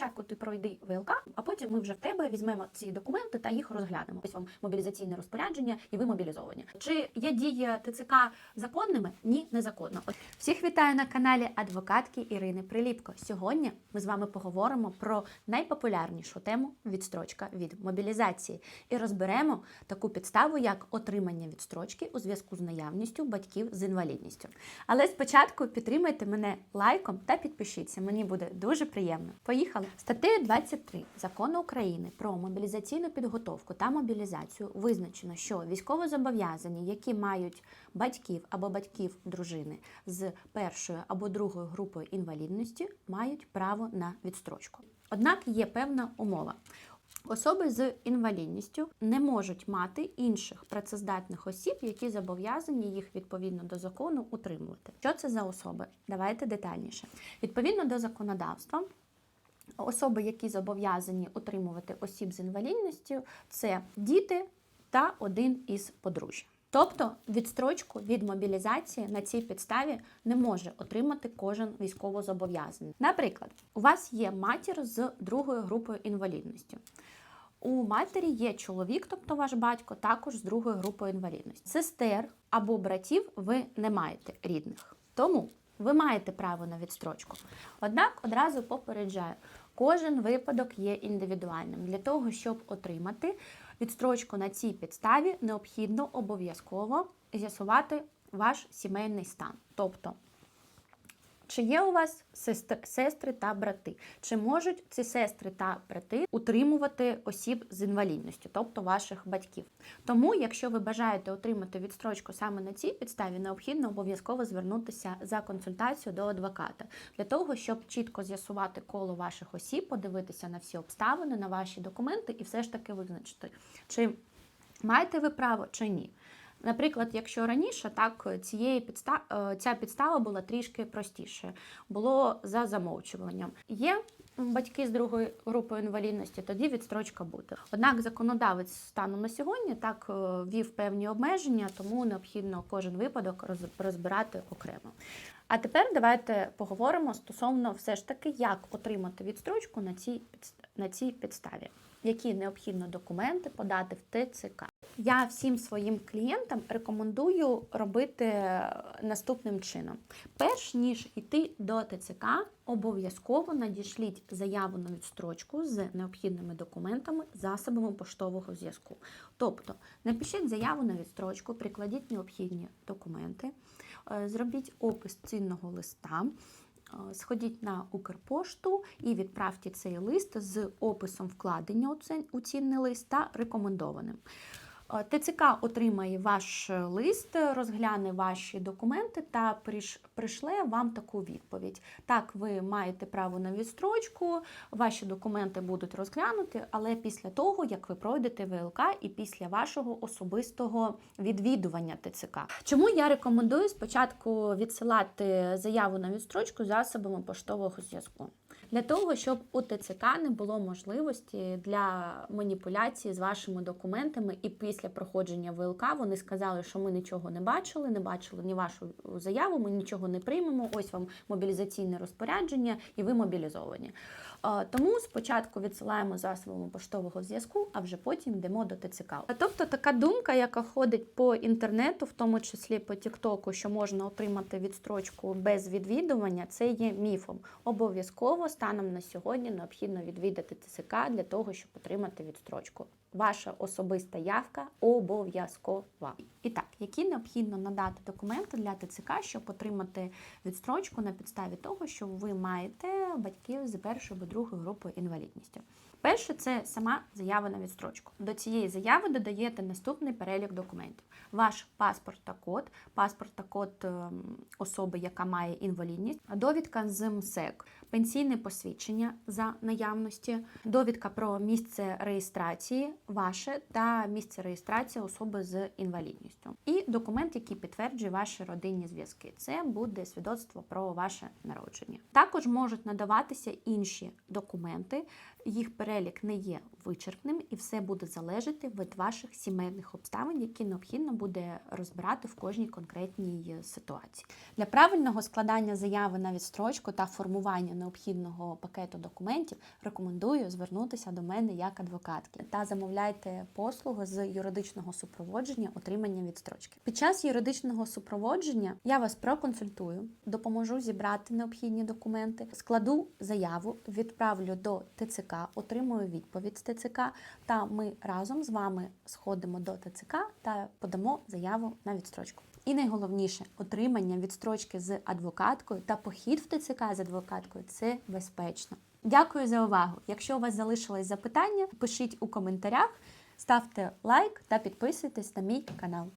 спочатку ти пройди ВЛК, а потім ми вже в тебе візьмемо ці документи та їх розглянемо. Ось вам мобілізаційне розпорядження, і ви мобілізовані. Чи є дії ТЦК законними? Ні, незаконно. Всіх вітаю на каналі адвокатки Ірини Приліпко. Сьогодні ми з вами поговоримо про найпопулярнішу тему відстрочка від мобілізації і розберемо таку підставу, як отримання відстрочки у зв'язку з наявністю батьків з інвалідністю. Але спочатку підтримайте мене лайком та підпишіться. Мені буде дуже приємно. Поїхали. Статтею 23 закону України про мобілізаційну підготовку та мобілізацію визначено, що військовозобов'язані, які мають батьків або батьків дружини з першою або другою групою інвалідності, мають право на відстрочку. Однак є певна умова. Особи з інвалідністю не можуть мати інших працездатних осіб, які зобов'язані їх відповідно до закону утримувати. Що це за особи? Давайте детальніше. Відповідно до законодавства, особи, які зобов'язані утримувати осіб з інвалідністю, це діти та один із подружжя. Тобто відстрочку від мобілізації на цій підставі не може отримати кожен військовозобов'язаний. Наприклад, у вас є матір з другою групою інвалідності. У матері є чоловік, тобто ваш батько, також з другою групою інвалідності. Сестер або братів ви не маєте рідних. Тому ви маєте право на відстрочку. Однак одразу попереджаю, кожен випадок є індивідуальним. Для того, щоб отримати відстрочку на цій підставі, необхідно обов'язково з'ясувати ваш сімейний стан. Тобто, чи є у вас сестри, та брати? Чи можуть ці сестри та брати утримувати осіб з інвалідністю, тобто ваших батьків? Тому, якщо ви бажаєте отримати відстрочку саме на цій підставі, необхідно обов'язково звернутися за консультацією до адвоката для того, щоб чітко з'ясувати коло ваших осіб, подивитися на всі обставини, на ваші документи і все ж таки визначити, чи маєте ви право чи ні. Наприклад, якщо раніше так цієї підстав, ця підстава була трішки простіше, було за замовчуванням. Є батьки з другої групи інвалідності, тоді відстрочка буде. Однак законодавець станом на сьогодні так е, ввів певні обмеження, тому необхідно кожен випадок роз- розбирати окремо. А тепер давайте поговоримо стосовно все ж таки, як отримати відстрочку на цій на цій підставі, які необхідно документи подати в ТЦК. Я всім своїм клієнтам рекомендую робити е, наступним чином: перш ніж йти до ТЦК, обов'язково надішліть заяву на відстрочку з необхідними документами, засобами поштового зв'язку. Тобто напишіть заяву на відстрочку, прикладіть необхідні документи, е, зробіть опис цінного листа. Е, Сходіть на Укрпошту і відправте цей лист з описом вкладення у цінний лист та рекомендованим. Е, ТЦК отримає ваш лист, розгляне ваші документи та пришле вам таку відповідь. Так, ви маєте право на відстрочку, ваші документи будуть розглянуті, але після того, як ви пройдете ВЛК і після вашого особистого відвідування ТЦК. Чому я рекомендую спочатку відсилати заяву на відстрочку засобами поштового зв'язку? Для того, щоб у ТЦК не було можливості для маніпуляції з вашими документами, і після проходження ВЛК вони сказали, що ми нічого не бачили, не бачили ні вашу заяву, ми нічого не приймемо. Ось вам мобілізаційне розпорядження, і ви мобілізовані. Тому спочатку відсилаємо засобами поштового зв'язку, а вже потім йдемо до ТЦК. Тобто така думка, яка ходить по інтернету, в тому числі по Тіктоку, що можна отримати відстрочку без відвідування, це є міфом. Обов'язково станом на сьогодні необхідно відвідати ТЦК для того, щоб отримати відстрочку. Ваша особиста явка обов'язкова. І так, які необхідно надати документи для ТЦК, щоб отримати відстрочку на підставі того, що ви маєте батьків з першої або другої групи інвалідністю. Перше це сама заява на відстрочку. До цієї заяви додаєте наступний перелік документів: ваш паспорт та код, паспорт та код ем, особи, яка має інвалідність, довідка з МСЕК, пенсійне посвідчення за наявності, довідка про місце реєстрації ваше та місце реєстрації особи з інвалідністю, і документ, який підтверджує ваші родинні зв'язки. Це буде свідоцтво про ваше народження. Також можуть надаватися інші документи. Їх перелік не є вичерпним і все буде залежати від ваших сімейних обставин, які необхідно буде розбирати в кожній конкретній е, ситуації. Для правильного складання заяви на відстрочку та формування необхідного пакету документів рекомендую звернутися до мене як адвокатки та замовляйте послуги з юридичного супроводження отримання відстрочки. Під час юридичного супроводження я вас проконсультую, допоможу зібрати необхідні документи, складу заяву, відправлю до ТЦК, отримую відповідь ТЦК, та ми разом з вами сходимо до ТЦК та подамо заяву на відстрочку. І найголовніше отримання відстрочки з адвокаткою та похід в ТЦК з адвокаткою це безпечно. Дякую за увагу. Якщо у вас залишились запитання, пишіть у коментарях, ставте лайк та підписуйтесь на мій канал.